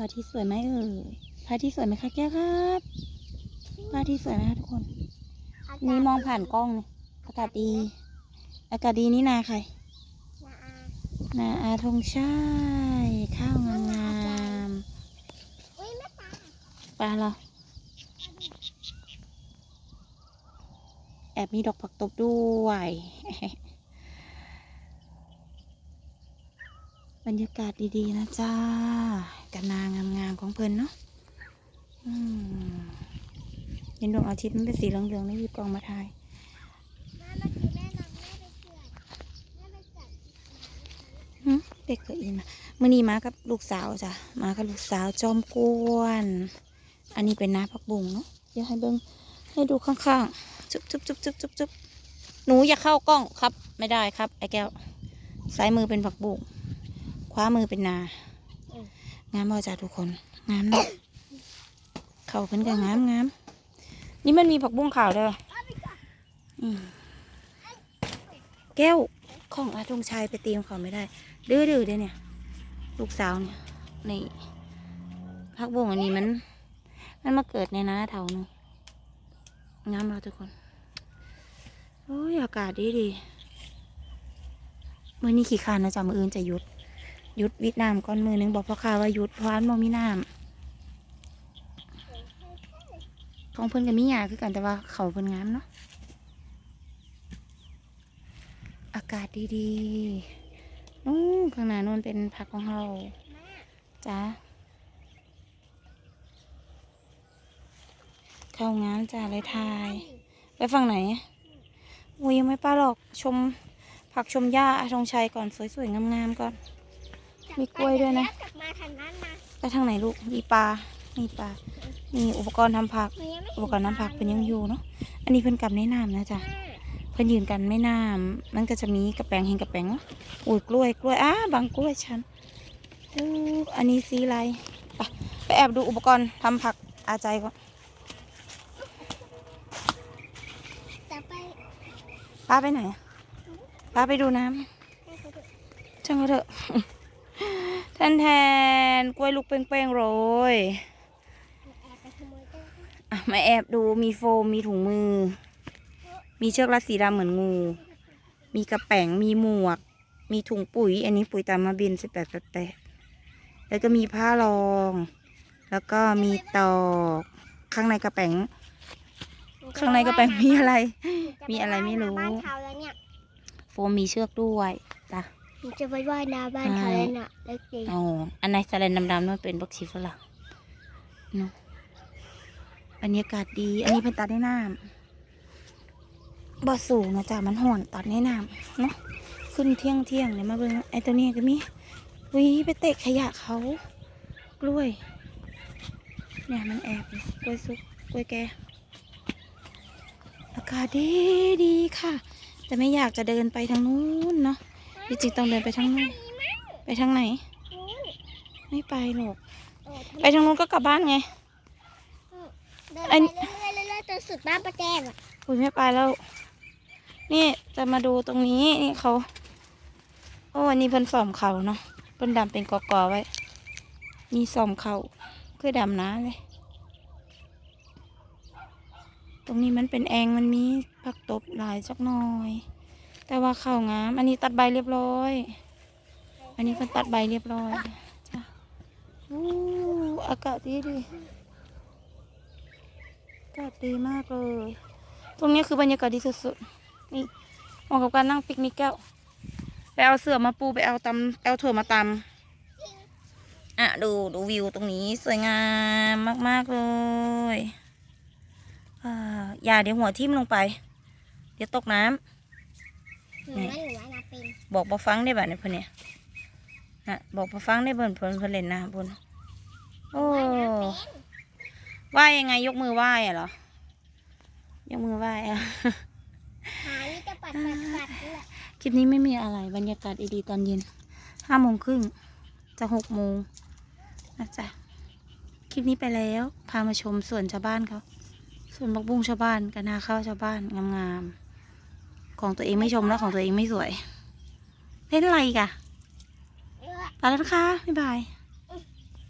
ระอาทิตย์สวยไหมเอ่ยพระอาทิตย์สวยไหมคะแก้วครับพระอาทิตย์สวยไหมคะทุกคน นี่มองผ่านกล้องเนี่ยอากาศดี อากาศดีนี่นาใคร นาอานาอาธงชัยข้าวงามงามอุ้ยแม่ตาๆปลาเหราแอบมีดอกผักตบด้วย บรรยากาศดี ๆ นะจ้า กันนางามๆของเพิ่นเนาะอืมเห็นดวงอาทิตย์มันเป็นสีเหลืองๆนี่หยิบกล้องมาถ่ายแม่เมื่อกี้แม่นำแม่ไปเกิดแม่ไปเกิดหึเด็กเกิดอีมามื่อนี้มากับลูกสาวจ้ะ มากับลูกสาวจอมกวน อันนี้เป็นน้าผักบุ้งเนาะเดี๋ยวให้เบิ้งให้ดูข้างๆ จุ๊บจุ๊บจุ๊บจุ๊บจุ๊บจุ๊บหนูอย่าเข้ากล้องครับ ไม่ได้ครับ ไอ้แก้ว ซ้ายมือเป็นผักบุ้งขวามือเป็นนา งามบ่จ้ะทุกคนงามเนาะเขาเป็นกันงามงามนี่มันมีผักบุ้งขาวด้วยอืมแก้วของอาทงชัยไปตีมเขาไม่ได้ ดื้อดื้อเด้เนี่ย ลูกสาวเนี่ยนี่พักบงอันนี้มัน มันมาเกิดในนาเถาหนึงงามเราทุกคนโอ้ยอากาศดีดีเมื่อนี้ขี่คานนะจ๊ะมืออื่นจะหยุดห ยุดวิดน้ำก้อนมือหนึงบอกพ่อค้าว่ายุดเพราะว่ามันบ่มีน้ำของเพิ่นกับมิหยาคือกันแต่ว่าเขาเพิ่นงามเนาะอากาศดีๆนู่นข้างหน้านู่นเป็นผักของเราจ้าเข้างานจ้าเลยทาย ไปฝั่งไหนโอ้ยยังไม่ไป้าหรอกชมผักชมหญ้าอาทงชัยก่อนสวยๆงามๆก่อน มีกล้วยด้วยนะ กลับมาทางนั้นนะไปทางไหนลูก มีปลา มีปลา มีอุปกรณ์ทำผักหนูยังไม่อุปกรณ์น้ำผักเป็นยังอยู่เนาะ อันนี้เพิ่นกลับแนะนำนะจ๊ะ เพิ่นยืนกันไม่น้ำมันก็จะมีกระแปงเห็นกระแปงเนาะอุ้ยกล้วยกล้วยอ้าบางกล้วยฉันอู้อันนี้สีอะไรไปไปแอบดูอุปกรณ์ทำผักอาใจก่อนจะไปป้าไปไหนอะป้าไปดูน้ำช่างก็เถอะ แทนแทนกล้วยลูกเป้งๆโรยแอบไปขโมยต้นอะมาแอบดูมีโฟมมีถุงมือ มีเชือกรัดสีดำเหมือนงู มีกระแป๋งมีหมวก มีถุงปุ๋ย อันนี้ปุ๋ยตามมาบินสิบแปดแปดแปดแล้วก็มีผ้ารอง แล้วก็มีตอกข้างในกระแป๋งข้างในกระแป๋งมีอะไร มีอะไรไม่รู้บ้านเขาแล้วเนี่ยโฟมมีเชือกด้วยจ้ะ หนูจะไปว่ายน้ำบ้านเขาแล้วน่ะเล็กจริงอ๋ออันในสแลนดำๆนั่นเป็นบักชีฝรั่งเนาะบรรยากาศดี อันนี้เป็นตัดในน้ำบ่สูงนะจ๊ะมันห่อนตัดในน้ำเนาะขึ้นเที่ยงเที่ยงเลยมาเบิ่งไอ้ตัวนี้ก็มีวิไปเตะขยะเขากล้วย เนี่ยมันแอบอยู่กล้วยซุกกล้วยแกอากาศดีดีค่ะ แต่ไม่อยากจะเดินไปทางนู้นเนาะ จริงๆต้องเดินไปทางนู้นไปทางไหน ไม่ไปหรอกไปทางนู้นก็กลับบ้านไงเดินอัไปนเรื่อยๆเรื่อยๆจนสุดบ้านประแจมอะคุยไม่ไปแล้ว นี่จะมาดูตรงนี้นี่เขาโอ้อันนี้เพิ่นซ่อมเขาเนาะเพิ่นดำเป็นกอกอไว้มีซ่อมเขาคือดำน้าเลย ตรงนี้มันเป็นแองมันมีผักตบหลายสักหน่อย แต่ว่าเข้างาม อันนี้ตัดใบเรียบร้อย อันนี้เพิ่นตัดใบเรียบร้อยจ้ะอู้อากาศดีดีอากาศดีมากเลย ตรงนี้คือบรรยากาศดีสุดๆ นี่เหมาะกับการนั่งปิกนิกแก้ว ไปเอาเสื่อมาปูไปเอาตำเอาถั่วมาตำอะดูดูวิวตรงนี้สวยงามมากๆเลยอ่าอย่าเดี๋ยวหัวทิ่มลงไป เดี๋ยวตกน้ำ นูว่าหนูว่ายน้ำเป็นบอกบอฟังได้แบบนี้เพื่อนเนี่ยนะบอกบอฟังได้เพื่อนเพื่อนเพื่อนเล่นนะบนโอ้ว่ายน้ำเป็นไหว้ยังไงยกมือไหว้อะเหรอยกมือไหว้อะหานี่จะปัดปัดปัดนี่แหละคลิปนี้ไม่มีอะไรบรรยากาศดีๆตอนเย็นห้าโมงครึ่งจะหกโมงนะจ๊ะคลิปนี้ไปแล้ว พามาชมสวนชาวบ้านเขาสวนบักบุ้งชาวบ้านกับนาข้าวชาวบ้านงามๆ ของตัวเองไม่ชมแล้วของตัวเองไม่สวย เล่นอะไรอีกอะเออไปแล้วนะคะบ๊ายบาย